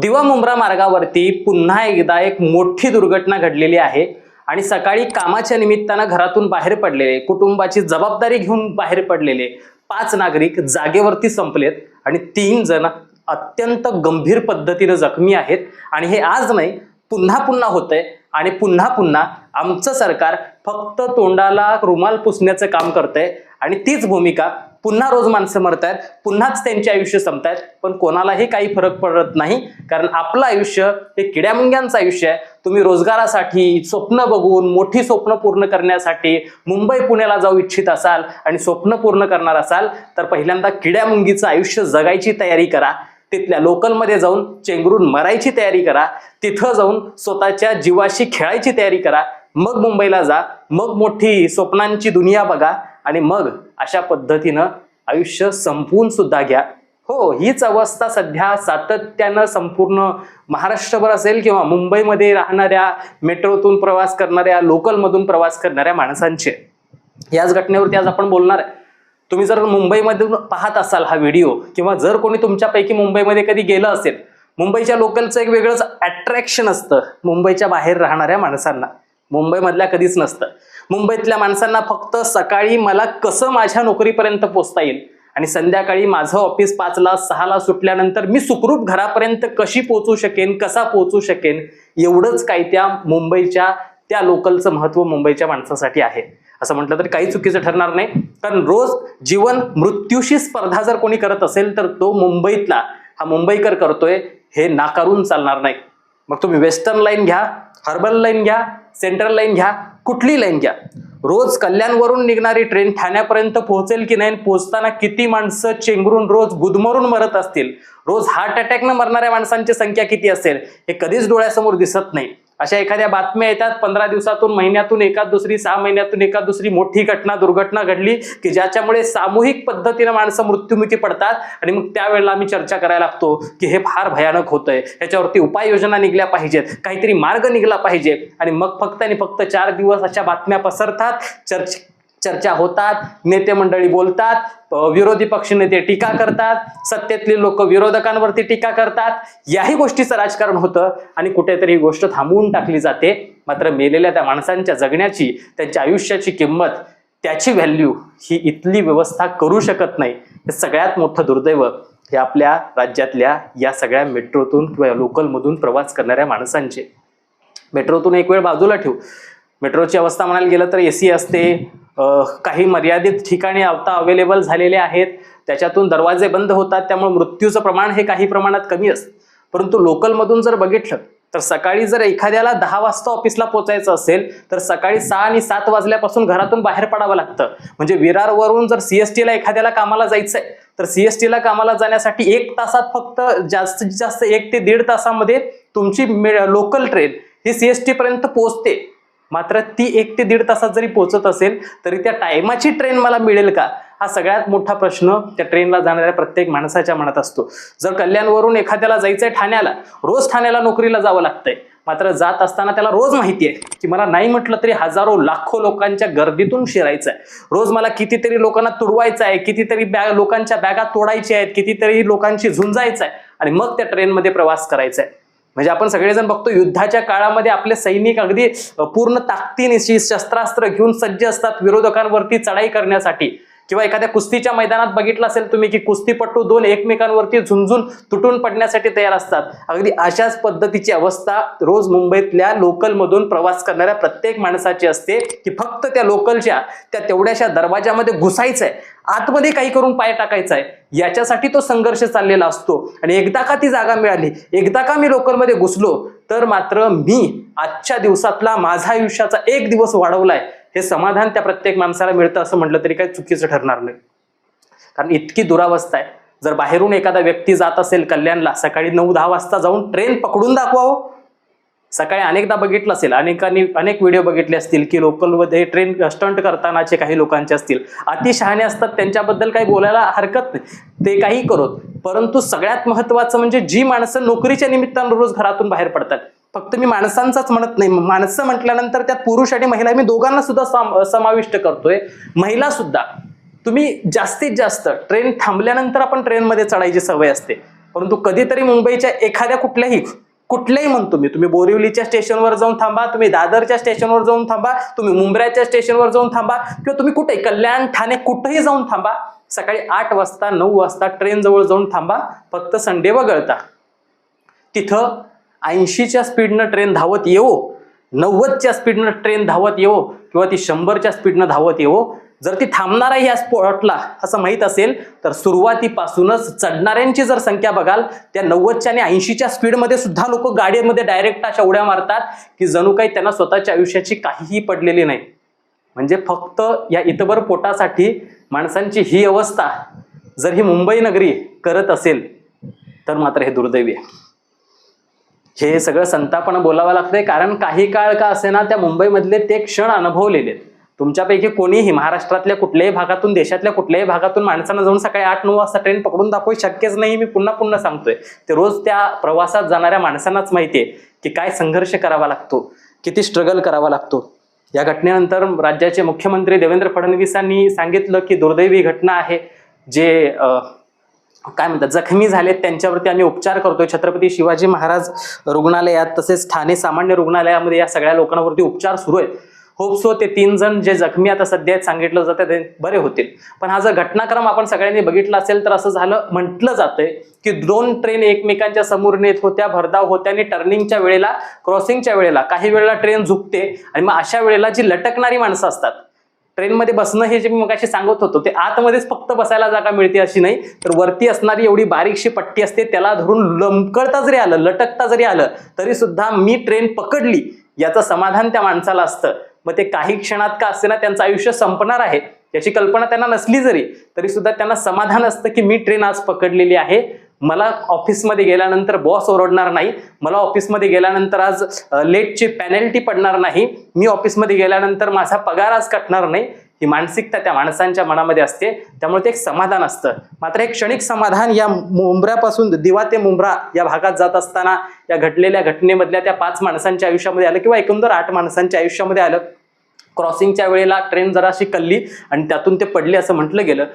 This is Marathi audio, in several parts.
दिवा मुंब्रा मार्गावरती पुन्हा एकदा एक मोठी दुर्घटना घडलेली आहे. आणि सकाळी कामाच्या निमित्तानं घरातून बाहेर पडलेले कुटुंबाची जबाबदारी घेऊन बाहेर पडलेले पाच नागरिक जागेवरती संपलेत आणि तीन जण अत्यंत गंभीर पद्धतीनं जखमी आहेत. आणि हे आज नाही पुन्हा पुन्हा होतंय आणि पुन्हा पुन्हा आमचं सरकार फक्त तोंडाला रुमाल पुसण्याचं काम करतंय. आणि तीच भूमिका पुन्हा रोज माणसं मरत आहेत पुन्हाच त्यांचे आयुष्य संपतायत पण कोणालाही काही फरक पडत नाही. कारण आपलं आयुष्य हे किड्यामुंग्यांचं आयुष्य आहे. तुम्ही रोजगारासाठी स्वप्न बघून मोठी स्वप्न पूर्ण करण्यासाठी मुंबई पुण्याला जाऊ इच्छित असाल आणि स्वप्न पूर्ण करणार असाल तर पहिल्यांदा किड्यामुंगीचं आयुष्य जगायची तयारी करा. तिथल्या लोकलमध्ये जाऊन चेंगरून मरायची तयारी करा. तिथं जाऊन स्वतःच्या जीवाशी खेळायची तयारी करा. मग मुंबईला जा मग मोठी स्वप्नांची दुनिया बघा आणि मग अशा पद्धतीनं आयुष्य संपवून सुद्धा घ्या. हो हीच अवस्था सध्या सातत्यानं संपूर्ण महाराष्ट्रभर असेल किंवा मुंबईमध्ये राहणाऱ्या मेट्रोतून प्रवास करणाऱ्या लोकलमधून प्रवास करणाऱ्या माणसांचे. याच घटनेवरती आज आपण बोलणार आहे. तुम्ही जर मुंबईमधून पाहत असाल हा व्हिडिओ किंवा जर कोणी तुमच्यापैकी मुंबईमध्ये कधी गेलं असेल मुंबईच्या लोकलचं एक वेगळंच अट्रॅक्शन असतं मुंबईच्या बाहेर राहणाऱ्या माणसांना. मुंबईमधल्या कधीच नसतं. मुंबईतल्या माणसांना फक्त सकाळी मला कसं माझ्या नोकरीपर्यंत पोचता येईल? आणि संध्याकाळी माझं ऑफिस पाचला सहाला सुटल्यानंतर मी सुखरूप घरापर्यंत कशी पोचू शकेन कसा पोचू शकेन? एवढंच काय त्या मुंबईच्या त्या लोकलचं महत्त्व मुंबईच्या माणसासाठी आहे. असं म्हटलं तर काही चुकीचं ठरणार नाही. कारण रोज जीवन मृत्यूशी स्पर्धा जर कोणी करत असेल तर तो मुंबईतला हा मुंबईकर करतोय हे नाकारून चालणार नाही. मग तुम्ही वेस्टर्न लाईन घ्या हर्बल लाईन घ्या सेंट्रल लाईन घ्या कुठली लाईन घ्या. रोज कल्याणवरून निघणारी ट्रेन ठाण्यापर्यंत पोहोचेल की नाही पोहोचताना किती माणसं चेंगरून रोज गुदमरून मरत असतील? रोज हार्ट अटॅकनं मरणाऱ्या माणसांची संख्या किती असेल? हे कधीच डोळ्यासमोर दिसत नाही. अशा एखाद्या बातम्या येतात पंधरा दिवसातून महिन्यातून एका दुसरी सहा महिन्यातून एका दुसरी मोठी घटना दुर्घटना घडली की ज्याच्यामुळे सामूहिक पद्धतीनं माणसं मृत्युमुखी पडतात आणि मग त्यावेळेला आम्ही चर्चा करायला लागतो की हे फार भयानक होतंय. याच्यावरती उपाययोजना निघल्या पाहिजेत काहीतरी मार्ग निघला पाहिजे आणि मग फक्त आणि फक्त चार दिवस अशा बातम्या पसरतात. चर्च चर्चा होतात नेते मंडळी बोलतात विरोधी विरोधी पक्षनेते टीका करतात सत्तेतले लोक विरोधकांवरती टीका करतात याही गोष्टीचं राजकारण होतं आणि कुठेतरी ही गोष्ट थांबवून टाकली जाते. मात्र मेलेल्या त्या माणसांच्या जगण्याची त्यांच्या आयुष्याची किंमत त्याची व्हॅल्यू ही इथली व्यवस्था करू शकत नाही. हे सगळ्यात मोठं दुर्दैव हे आपल्या राज्यातल्या या सगळ्या मेट्रोतून किंवा लोकलमधून प्रवास करणाऱ्या माणसांचे. मेट्रोतून एक वेळ बाजूला ठेवू. मेट्रोची अवस्था म्हणायला गेलं तर ए सी असते काही मर्यादित ठिकाणी आता अवेलेबल झालेले आहेत. त्याच्यातून दरवाजे बंद होतात त्यामुळे मृत्यूचं प्रमाण हे काही प्रमाणात कमी असतं. परंतु लोकलमधून जर बघितलं तर सकाळी जर एखाद्याला दहा वाजता ऑफिसला पोचायचं असेल तर सकाळी सहा आणि सात वाजल्यापासून घरातून बाहेर पडावं लागतं. म्हणजे विरारवरून जर सीएसटीला एखाद्याला कामाला जायचंय तर सीएसटीला कामाला जाण्यासाठी एक तासात फक्त जास्तीत जास्त एक ते दीड तासामध्ये तुमची लोकल ट्रेन ही सीएसटी पर्यंत पोहोचते. मात्र ती एक ते दीड तासात जरी पोहोचत असेल तरी त्या टायमाची ट्रेन मला मिळेल का? हा सगळ्यात मोठा प्रश्न त्या ट्रेनला जाणाऱ्या प्रत्येक माणसाच्या मनात असतो. जर कल्याणवरून एखाद्याला जायचंय ठाण्याला रोज ठाण्याला नोकरीला जावं लागतंय. मात्र जात असताना त्याला रोज माहिती आहे की मला नाही म्हटलं तरी हजारो लाखो लोकांच्या गर्दीतून शिरायचं आहे रोज मला कितीतरी लोकांना तुडवायचं आहे कितीतरी बॅग लोकांच्या बॅगा तोडायच्या आहेत कितीतरी लोकांची झुंजायचं आहे आणि मग त्या ट्रेनमध्ये प्रवास करायचा आहे म्हणजे आपण सगळेजण बघतो युद्धाच्या काळामध्ये आपले सैनिक अगदी पूर्ण ताकदीनिशी शस्त्रास्त्र घेऊन सज्ज असतात विरोधकांवरती चढाई करण्यासाठी. किंवा एखाद्या कुस्तीच्या मैदानात बघितलं असेल तुम्ही की कुस्तीपटू दोन एकमेकांवरती झुंजून तुटून पडण्यासाठी तयार असतात. अगदी अशाच पद्धतीची अवस्था रोज मुंबईतल्या लोकलमधून प्रवास करणाऱ्या प्रत्येक माणसाची असते की फक्त त्या लोकलच्या त्या तेवढ्याशा दरवाजामध्ये आहे आतमध्ये काही करून पाय टाकायचा आहे याच्यासाठी तो संघर्ष चाललेला असतो. आणि एकदा का ती जागा मिळाली एकदा का मी लोकलमध्ये घुसलो तर मात्र मी आजच्या दिवसातला माझा आयुष्याचा एक दिवस वाढवलाय. हे समाधान त्या प्रत्येक माणसाला मिळतं असं म्हटलं तरी काही चुकीचं ठरणार नाही. कारण इतकी दुरावस्था आहे. जर बाहेरून एखादा व्यक्ती जात असेल कल्याणला सकाळी नऊ दहा वाजता जाऊन ट्रेन पकडून दाखवावं. सकाळी अनेकदा बघितलं असेल अनेकांनी अनेक व्हिडिओ बघितले असतील की लोकलमध्ये ट्रेन स्टंट करतानाचे काही लोकांचे असतील. अति शहाणे असतात त्यांच्याबद्दल काही बोलायला हरकत नाही. ते काही करोत. परंतु सगळ्यात महत्त्वाचं म्हणजे जी माणसं नोकरीच्या निमित्तानं रोज घरातून बाहेर पडतात फक्त मी माणसांचाच म्हणत नाही. माणसं म्हटल्यानंतर त्यात पुरुष आणि महिला मी दोघांना सुद्धा सम- समाविष्ट करतोय. महिला सुद्धा. तुम्ही जास्तीत जास्त ट्रेन थांबल्यानंतर आपण ट्रेनमध्ये चढायची सवय असते. परंतु कधीतरी मुंबईच्या एखाद्या कुठल्याही कुठल्याही म्हणतो मी तुम्ही बोरिवलीच्या स्टेशनवर जाऊन थांबा तुम्ही दादरच्या स्टेशनवर जाऊन थांबा तुम्ही मुंब्र्याच्या स्टेशनवर जाऊन थांबा किंवा तुम्ही कुठे कल्याण ठाणे कुठेही जाऊन थांबा सकाळी आठ वाजता नऊ वाजता ट्रेन जवळ जाऊन थांबा फक्त संडे वगळता. तिथं ऐंशीच्या स्पीडनं ट्रेन धावत येवो नव्वदच्या स्पीडनं ट्रेन धावत येवो किंवा ती शंभरच्या स्पीडनं धावत येवो जर ती थांबणार आहे या स्पॉटला असं माहीत असेल तर सुरुवातीपासूनच चढणाऱ्यांची जर संख्या बघाल त्या नव्वदच्या आणि ऐंशीच्या स्पीडमध्ये सुद्धा लोक गाडीमध्ये डायरेक्ट अशा उड्या मारतात की जणू काही त्यांना स्वतःच्या आयुष्याची काहीही पडलेली नाही. म्हणजे फक्त या इतबर पोटासाठी माणसांची ही अवस्था जर ही मुंबई नगरी करत असेल तर मात्र हे दुर्दैवी आहे. हे सगळं संतापानं बोलावं लागतंय. कारण काही काळ का असे ना त्या मुंबईमधले ते क्षण अनुभवलेले आहेत. तुमच्यापैकी कोणीही महाराष्ट्रातल्या कुठल्याही भागातून देशातल्या कुठल्याही भागातून माणसानं जाऊन सकाळी आठ नऊ वाजता ट्रेन पकडून दाखवू शक्यच नाही मी पुन्हा पुन्हा सांगतोय. ते रोज त्या प्रवासात जाणाऱ्या माणसांनाच माहितीये की काय संघर्ष करावा लागतो किती स्ट्रगल करावा लागतो. या घटनेनंतर राज्याचे मुख्यमंत्री देवेंद्र फडणवीसांनी सांगितलं की दुर्दैवी घटना आहे जे काय म्हणतात जखमी झालेत त्यांच्यावरती आम्ही उपचार करतोय. छत्रपती शिवाजी महाराज रुग्णालयात तसेच ठाणे सामान्य रुग्णालयामध्ये या सगळ्या लोकांवरती उपचार सुरू आहेत. होपसो ते तीन जण जे जखमी आता सध्या आहेत सांगितलं जातं ते बरे होतील. पण हा जर घटनाक्रम आपण सगळ्यांनी बघितला असेल तर असं झालं म्हटलं जातंय की दोन ट्रेन एकमेकांच्या समोर नेत होत्या भरधाव होत्या आणि टर्निंगच्या वेळेला क्रॉसिंगच्या वेळेला काही वेळेला ट्रेन झुकते आणि मग अशा वेळेला जी लटकणारी माणसं असतात ट्रेनमध्ये बसणं हे जे मी मगाशी सांगत होतो ते आतमध्येच फक्त बसायला जागा मिळते अशी नाही तर वरती असणारी एवढी बारीकशी पट्टी असते त्याला धरून लमकळता जरी आलं लटकता जरी आलं तरी सुद्धा मी ट्रेन पकडली याचं समाधान त्या माणसाला असतं. मग ते काही क्षणात का असते ना त्यांचं आयुष्य संपणार आहे याची कल्पना त्यांना नसली जरी तरी सुद्धा त्यांना समाधान असतं की मी ट्रेन आज पकडलेली आहे. मला ऑफिसमध्ये गेल्यानंतर बॉस ओरडणार नाही. मला ऑफिसमध्ये गेल्यानंतर आज लेटची पॅनल्टी पडणार नाही. मी ऑफिसमध्ये गेल्यानंतर माझा पगार आज कटणार नाही. ही मानसिकता त्या माणसांच्या मनामध्ये असते. त्यामुळे ते एक समाधान असतं. मात्र एक क्षणिक समाधान या मुंबऱ्यापासून दिवा ते मुंब्रा या भागात जात असताना या घडलेल्या घटनेमधल्या त्या पाच माणसांच्या आयुष्यामध्ये आलं किंवा एकंदर आठ माणसांच्या आयुष्यामध्ये आलं. क्रॉसिंगच्या वेळेला ट्रेन जराशी कल्ली आणि त्यातून ते पडले असं म्हटलं गेलं.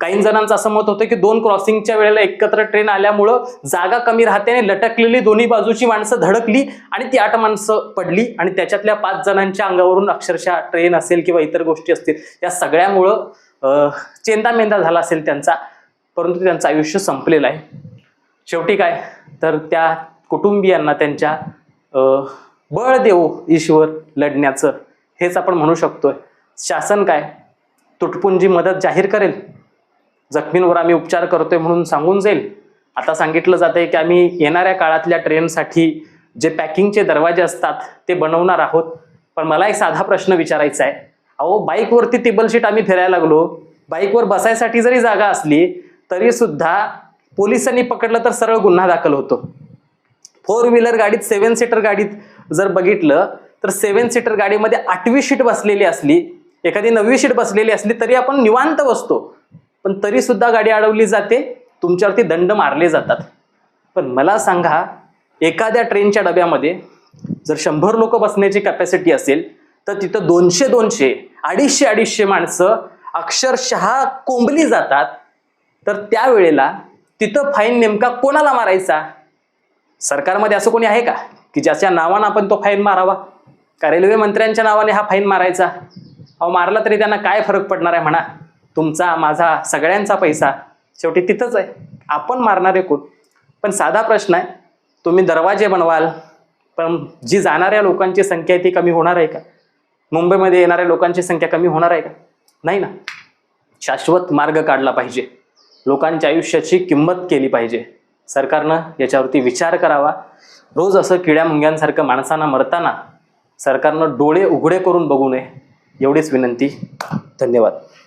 काही जणांचं असं मत होतं की दोन क्रॉसिंगच्या वेळेला एकत्र ट्रेन आल्यामुळं जागा कमी राहते आणि लटकलेली दोन्ही बाजूची माणसं धडकली आणि ती आठ माणसं पडली आणि त्याच्यातल्या पाच जणांच्या अंगावरून अक्षरशः ट्रेन असेल किंवा इतर गोष्टी असतील या सगळ्यामुळं चेंदामेंदा झाला असेल त्यांचा परंतु त्यांचं आयुष्य संपलेलं आहे. शेवटी काय? तर त्या कुटुंबियांना त्यांच्या बळ देऊ ईश्वर लढण्याचं हेच आपण म्हणू शकतोय. शासन काय? तुटपुंजी मदत जाहीर करेल. जखमींवर आम्ही उपचार करतोय म्हणून सांगून जाईल. आता सांगितलं जातंय की आम्ही येणाऱ्या काळातल्या ट्रेनसाठी जे पॅकिंगचे दरवाजे असतात ते बनवणार आहोत. पण मला एक साधा प्रश्न विचारायचा आहे. अहो बाईकवरती टेबल शीट आम्ही फिरायला लागलो. बाईकवर बसायसाठी जरी जागा असली तरी सुद्धा पोलिसांनी पकडलं तर सरळ गुन्हा दाखल होतो. फोर व्हीलर गाडीत सेवन सीटर गाडीत जर बघितलं तर सेवन सीटर गाडीमध्ये आठवी शीट बसलेली असली एखादी नववी शीट बसलेली असली तरी आपण निवांत बसतो. पण तरी सुद्धा गाडी अडवली जाते. तुमच्यावरती दंड मारले जातात. पण मला सांगा एखाद्या ट्रेनच्या डब्यामध्ये जर शंभर लोक बसण्याची कॅपॅसिटी असेल तर तिथं दोनशे दोनशे अडीचशे अडीचशे माणसं अक्षरशः कोंबली जातात. तर त्यावेळेला तिथं फाईन नेमका कोणाला मारायचा? सरकारमध्ये असं कोणी आहे का? की ज्याच्या नावानं आपण तो फाईन मारावा? का रेल्वे मंत्र्यांच्या नावाने हा फाईन मारायचा? अहो मारला तरी त्यांना काय फरक पडणार आहे म्हणा? तुमचा माझा सगळ्यांचा पैसा शेवटी तिथंच आहे. आपण मारणारे कोण? पण साधा प्रश्न आहे तुम्ही दरवाजे बनवाल पण जी जाणाऱ्या लोकांची संख्या आहे ती कमी होणार आहे का? मुंबईमध्ये येणाऱ्या लोकांची संख्या कमी होणार आहे का? नाही ना. शाश्वत मार्ग काढला पाहिजे. लोकांच्या आयुष्याची किंमत केली पाहिजे. सरकारनं याच्यावरती विचार करावा. रोज असं किड्या मुंग्यांसारखं माणसांना मरताना सरकारनं डोळे उघडे करून बघू नये एवढीच विनंती. धन्यवाद.